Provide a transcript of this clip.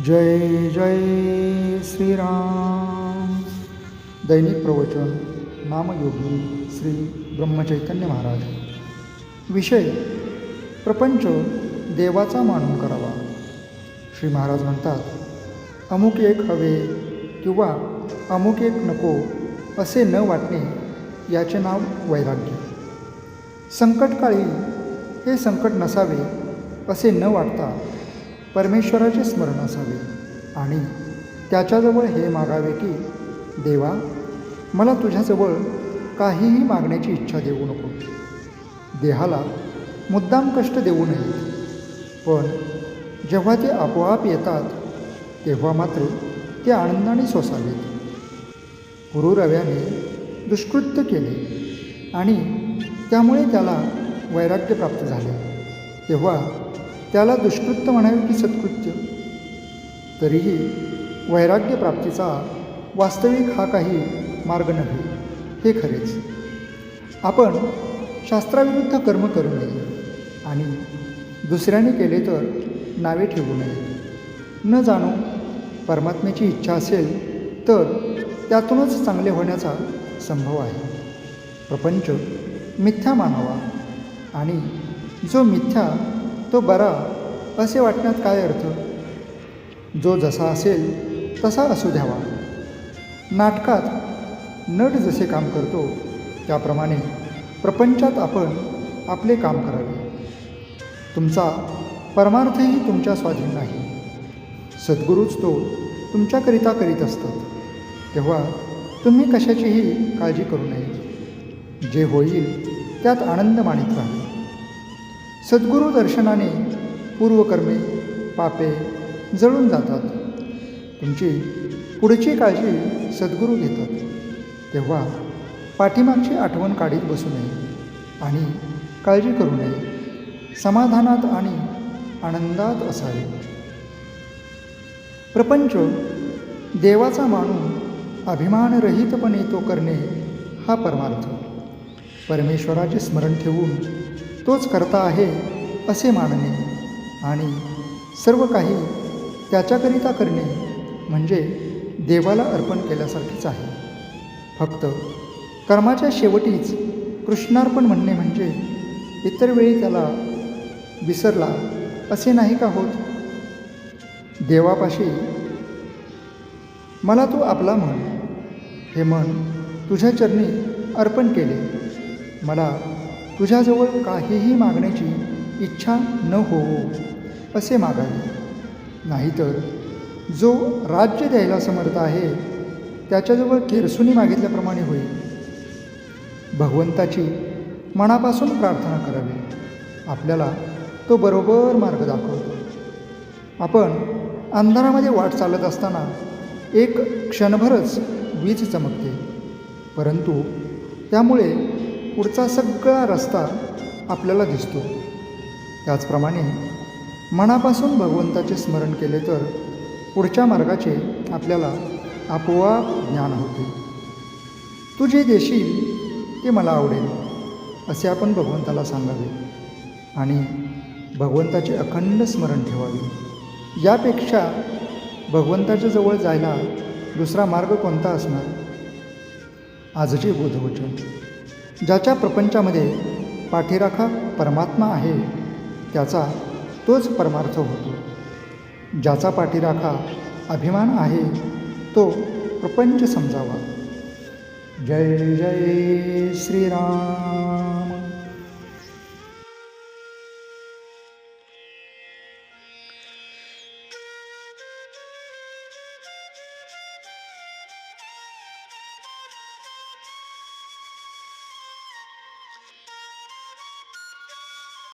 जय जय श्रीराम. दैनिक प्रवचन नामयोगी श्री ब्रह्मचैतन्य महाराज. विषय प्रपंच देवाचा मानून करावा. श्री महाराज म्हणतात अमुक एक हवे किंवा अमुक एक नको असे न वाटणे याचे नाव वैराग्य. संकटकाळी हे संकट नसावे असे न वाटता परमेश्वराचे स्मरण असावे आणि त्याच्याजवळ हे मागावे की देवा मला तुझ्याजवळ काहीही मागण्याची इच्छा देऊ नको. देहाला मुद्दाम कष्ट देऊ नये. पण जेव्हा ते आपोआप येतात तेव्हा मात्र ते आनंदाने सोसावेत. गुरुरव्याने दुष्कृत्य केले आणि त्यामुळे त्याला वैराग्य प्राप्त झाले. तेव्हा त्याला दुष्कृत्य म्हणावे की सत्कृत्य. तरीही वैराग्य प्राप्तीचा वास्तविक हा काही मार्ग नव्हे हे खरेच. आपण शास्त्राविरुद्ध कर्म करू नये आणि दुसऱ्याने केले तर नावे ठेवू नये. न जाणो परमात्म्याची इच्छा असेल तर त्यातूनच चांगले होण्याचा संभव आहे. प्रपंच मिथ्या मानावा आणि जो मिथ्या तो बरा असे वाटण्यात काय अर्थ? जो जसा असेल तसा असू द्यावा. नाटकात नट जसे काम करतो त्याप्रमाणे प्रपंचात आपण आपले काम करावे. तुमचा परमार्थही तुमच्या स्वाधीन नाही. सद्गुरूच तो तुमच्याकरिता करीत असतात. तेव्हा तुम्ही कशाचीही काळजी करू नये. जे होईल त्यात आनंद मानित राहा. सद्गुरू दर्शनाने पूर्वकर्मे पापे जळून जातात. तुमची पुढची काळजी सद्गुरू घेतात. तेव्हा पाठीमागची आठवण काढीत बसू नये आणि काळजी करू नये. समाधानात आणि आनंदात असावे. प्रपंच देवाचा मानून अभिमानरहितपणे तो करणे हा परमार्थ. परमेश्वराचे स्मरण ठेवून तोच करता आहे असे मानणे. आणि सर्व काही त्याच्याकरिता करणे म्हणजे देवाला अर्पण केल्यासारखेच आहे. फक्त कर्माच्या शेवटीच कृष्णार्पण म्हणणे म्हणजे इतर वेळी त्याला विसरला असे नाही का होत? देवापाशी मला तू आपला म्हण. हे मन तुझ्या चरणी अर्पण केले. मला तुझ्याजवळ काहीही मागण्याची इच्छा न होवो असे मागावे. नाहीतर जो राज्य द्यायला समर्थ आहे त्याच्याजवळ खेरसुनी मागितल्याप्रमाणे होईल. भगवंताची मनापासून प्रार्थना करावी. आपल्याला तो बरोबर मार्ग दाखवतो. आपण अंधारामध्ये वाट चालत असताना एक क्षणभरच वीज चमकते. परंतु त्यामुळे पुढचा सगळा रस्ता आपल्याला दिसतो. त्याचप्रमाणे मनापासून भगवंताचे स्मरण केले तर पुढच्या मार्गाचे आपल्याला आपोआप ज्ञान होते. तू जे देशील ते मला आवडेल असे आपण भगवंताला सांगावे आणि भगवंताचे अखंड स्मरण ठेवावे. यापेक्षा भगवंताच्या जवळ जायला दुसरा मार्ग कोणता असणार? आजचे बोधवचन. ज्याच्या प्रपंचामध्ये पाठीराखा परमात्मा आहे त्याचा तोच परमार्थ होतो. ज्याचा पाठीराखा अभिमान आहे तो प्रपंच समजावा. जय जय श्रीराम.